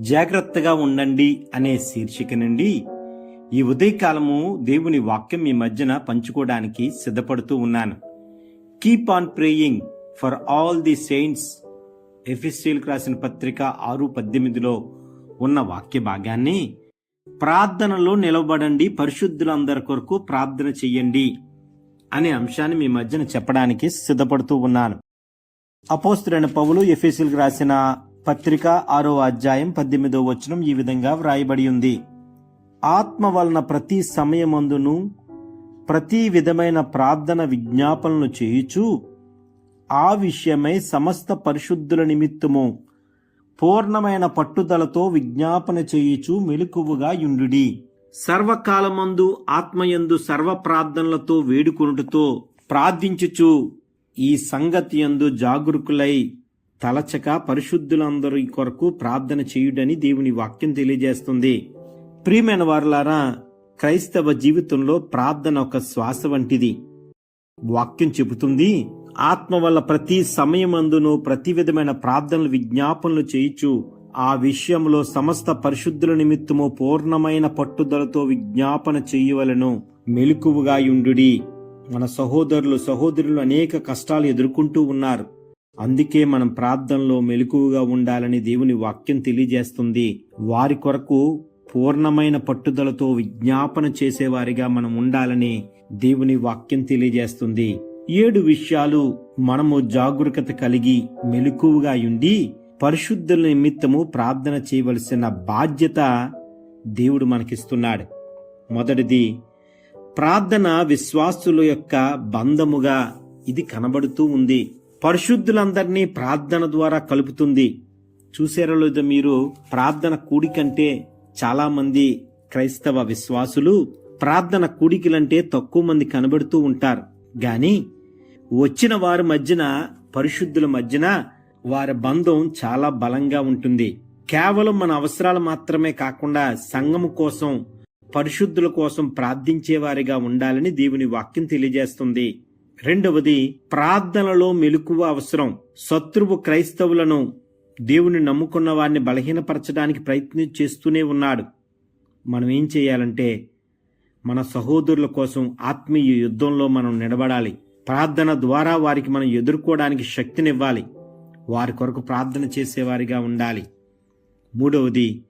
జాగ్రత్తగా ఉండండి అనే శీర్షిక నుండి ఈ ఉదయకాలము దేవుని వాక్యం మీ మధ్యన పంచుకోవడానికి సిద్ధపడుతూ ఉన్నాను. Keep on praying for all the saints ఎఫిస్టీల్కి రాసిన పత్రిక ఆరు పద్దెనిమిదిలో ఉన్న వాక్య భాగాన్ని ప్రార్థనలో నిలబడండి పరిశుద్ధులందరి కొరకు ప్రార్థన చెయ్యండి అనే అంశాన్ని మీ మధ్యన చెప్పడానికి సిద్ధపడుతూ ఉన్నాను. అపోస్తుడైన పౌలు ఎఫీసీలకు రాసిన పత్రిక ఆరో అధ్యాయం పద్దెనిమిదో వచనం ఈ విధంగా వ్రాయబడి ఉంది. ఆత్మ వలన ప్రతి సమయమందును ప్రతి విధమైన ప్రార్థన విజ్ఞాపనలు చేయుచు ఆ విషయమై సమస్త పరిశుద్ధుల నిమిత్తము పూర్ణమైన పట్టుదలతో విజ్ఞాపన చేయుచు మెలకువగా యుండుడి. సర్వకాలమందు ఆత్మయందు సర్వ ప్రార్థనలతో వేడుకొనుటతో ప్రార్థించుచు ఈ సంగతి యందు జాగరూకులై తలచక పరిశుద్ధులందరి కొరకు ప్రార్థన చేయుడని దేవుని వాక్యం తెలియజేస్తుంది. ప్రియమైన వారులారా క్రైస్తవ జీవితంలో ప్రార్థన ఒక శ్వాస వంటిది. వాక్యం చెబుతుంది ఆత్మ వల్ల ప్రతి సమయమందును ప్రతి విధమైన ప్రార్థనలు విజ్ఞాపనలు చేయుచు ఆ విషయంలో సమస్త పరిశుద్ధుల నిమిత్తము పూర్ణమైన పట్టుదలతో విజ్ఞాపన చేయవలను మెలకువగా యుండుడి మన సహోదరులు సహోదరులు అనేక కష్టాలు ఎదుర్కొంటూ ఉన్నారు. అందుకే మనం ప్రార్థనలో మెలకువగా ఉండాలని దేవుని వాక్యం తెలియజేస్తుంది. వారి కొరకు పూర్ణమైన పట్టుదలతో విజ్ఞాపన చేసేవారిగా మనం ఉండాలని దేవుని వాక్యం తెలియజేస్తుంది. ఏడు విషయాలు మనము జాగరూకత కలిగి మెలకువగా ఉండి పరిశుద్ధుల నిమిత్తము ప్రార్థన చేయవలసిన బాధ్యత దేవుడు మనకిస్తున్నాడు. మొదటిది ప్రార్థన విశ్వాసుల యొక్క బంధముగా ఇది కనబడుతూ ఉంది. పరిశుద్ధులందరినీ ప్రార్థన ద్వారా కలుపుతుంది. చూసారో లేదో మీరు ప్రార్థన కూడికంటే చాలా మంది క్రైస్తవ విశ్వాసులు ప్రార్థన కూడికలంటే తక్కువ మంది కనబడుతూ ఉంటారు. గాని వచ్చిన వారి మధ్యన పరిశుద్ధుల మధ్యన వారి బంధం చాలా బలంగా ఉంటుంది. కేవలం మన అవసరాలు మాత్రమే కాకుండా సంఘము కోసం పరిశుద్ధుల కోసం ప్రార్థించేవారిగా ఉండాలని దేవుని వాక్యం తెలియజేస్తుంది. రెండవది ప్రార్థనలో మెలకువ అవసరం. శత్రువు క్రైస్తవులను దేవుని నమ్ముకున్న వారిని బలహీనపరచడానికి ప్రయత్నం చేస్తూనే ఉన్నాడు. మనం ఏం చేయాలంటే మన సహోదరుల కోసం ఆత్మీయ యుద్ధంలో మనం నిలబడాలి. ప్రార్థన ద్వారా వారికి మనం ఎదుర్కోవడానికి శక్తినివ్వాలి. వారి కొరకు ప్రార్థన చేసేవారిగా ఉండాలి. మూడవది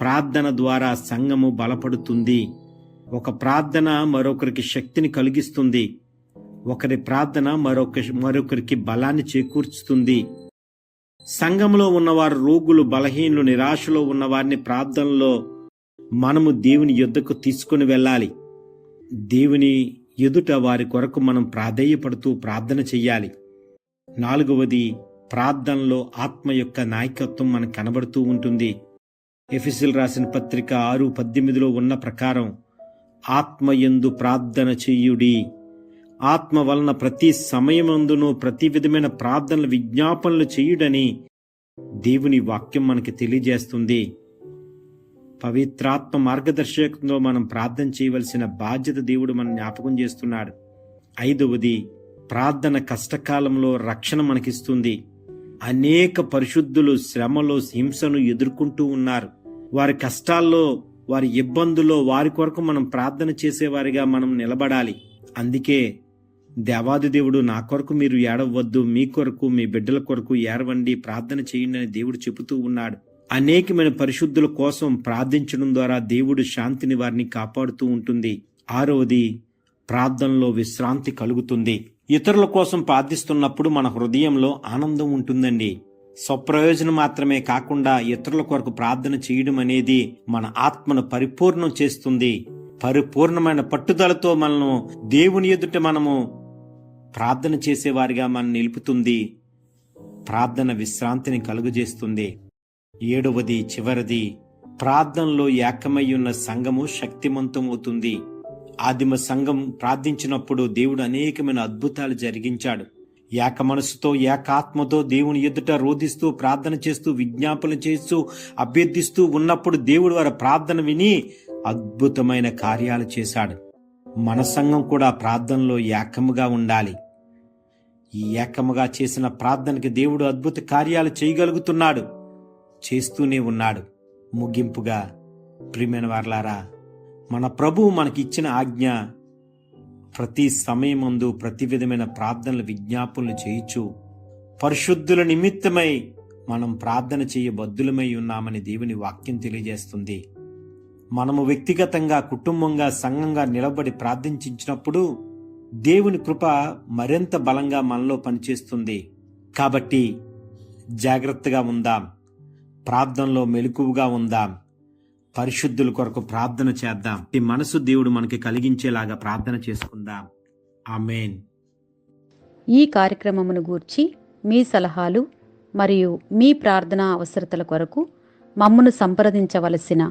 ప్రార్థన ద్వారా సంఘము బలపడుతుంది. ఒక ప్రార్థన మరొకరికి శక్తిని కలిగిస్తుంది. ఒకరి ప్రార్థన మరొక మరొకరికి బలాన్ని చేకూర్చుతుంది. సంఘంలో ఉన్నవారు రోగులు బలహీనులు నిరాశలో ఉన్నవారిని ప్రార్థనలో మనము దేవుని యుద్ధకు తీసుకుని వెళ్ళాలి. దేవుని ఎదుట వారి కొరకు మనం ప్రాధేయపడుతూ ప్రార్థన చెయ్యాలి. నాలుగవది ప్రార్థనలో ఆత్మ యొక్క నాయకత్వం మనకు కనబడుతూ ఉంటుంది. ఎఫిసిల్ రాసిన పత్రిక ఆరు పద్దెనిమిదిలో ఉన్న ప్రకారం ఆత్మయందు ప్రార్థన చెయ్యుడి ఆత్మ వలన ప్రతి సమయమందును ప్రతి విధమైన ప్రార్థనలు విజ్ఞాపనలు చేయుడని దేవుని వాక్యం మనకి తెలియజేస్తుంది. పవిత్రాత్మ మార్గదర్శకంలో మనం ప్రార్థన చేయవలసిన బాధ్యత దేవుడు మనం జ్ఞాపకం చేస్తున్నాడు. ఐదవది ప్రార్థన కష్టకాలంలో రక్షణ మనకిస్తుంది. అనేక పరిశుద్ధులు శ్రమలో హింసను ఎదుర్కొంటూ ఉన్నారు. వారి కష్టాల్లో వారి ఇబ్బందుల్లో వారి కొరకు మనం ప్రార్థన చేసేవారిగా మనం నిలబడాలి. అందుకే దేవాది దేవుడు నా కొరకు మీరు ఏడవద్దు మీ కొరకు మీ బిడ్డల కొరకు ఏడవండి ప్రార్థన చేయండి అని దేవుడు చెబుతూ ఉన్నాడు. అనేకమైన పరిశుద్ధుల కోసం ప్రార్థించడం ద్వారా దేవుడు శాంతిని వారిని కాపాడుతూ ఉంటుంది. ఆరవది ప్రార్థనలో విశ్రాంతి కలుగుతుంది. ఇతరుల కోసం ప్రార్థిస్తున్నప్పుడు మన హృదయంలో ఆనందం ఉంటుందండి. స్వప్రయోజనం మాత్రమే కాకుండా ఇతరుల కొరకు ప్రార్థన చేయడం అనేది మన ఆత్మను పరిపూర్ణం చేస్తుంది. పరిపూర్ణమైన పట్టుదలతో మనము దేవుని ఎదుట మనము ప్రార్థన చేసేవారిగా మనం నిలుపుతుంది. ప్రార్థన విశ్రాంతిని కలుగజేస్తుంది. ఏడవది చివరిది ప్రార్థనలో ఏకమై ఉన్న సంఘము శక్తివంతమవుతుంది ఆదిమ సంఘం ప్రార్థించినప్పుడు దేవుడు అనేకమైన అద్భుతాలు జరిగించాడు. ఏక మనసుతో ఏకాత్మతో దేవుని ఎదుట రోధిస్తూ ప్రార్థన చేస్తూ విజ్ఞాపన చేస్తూ అభ్యర్థిస్తూ ఉన్నప్పుడు దేవుడు వారి ప్రార్థన విని అద్భుతమైన కార్యాలు చేశాడు. మన సంఘం కూడా ప్రార్థనలో ఏకముగా ఉండాలి. ఈ ఏకముగా చేసిన ప్రార్థనకి దేవుడు అద్భుత కార్యాలు చేయగలుగుతున్నాడు. చేస్తూనే ఉన్నాడు. ముగింపుగా ప్రియమైన వారలారా మన ప్రభువు మనకిచ్చిన ఆజ్ఞ ప్రతి సమయమందు ప్రతి విధమైన ప్రార్థనలు విజ్ఞాపనలు చేయుచు పరిశుద్ధుల నిమిత్తమై మనం ప్రార్థన చేయ బద్దులమై ఉన్నామని దేవుని వాక్యం తెలియజేస్తుంది. మనము వ్యక్తిగతంగా కుటుంబంగా సంఘంగా నిలబడి ప్రార్థించినప్పుడు దేవుని కృప మరింత బలంగా మనలో పనిచేస్తుంది. కాబట్టి జాగ్రత్తగా ఉందాం. ప్రార్థనలో మెలకువగా ఉందాం. పరిశుద్ధుల కొరకు ప్రార్థన చేద్దాం. ఈ మనసు దేవుడు మనకి కలిగించేలాగా ప్రార్థన చేసుకుందాం. ఆమెన్. ఈ కార్యక్రమమును గూర్చి మీ సలహాలు మరియు మీ ప్రార్థనా అవసరతల కొరకు మమ్మను సంప్రదించవలసిన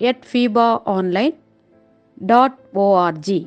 at FIBA online dot O R G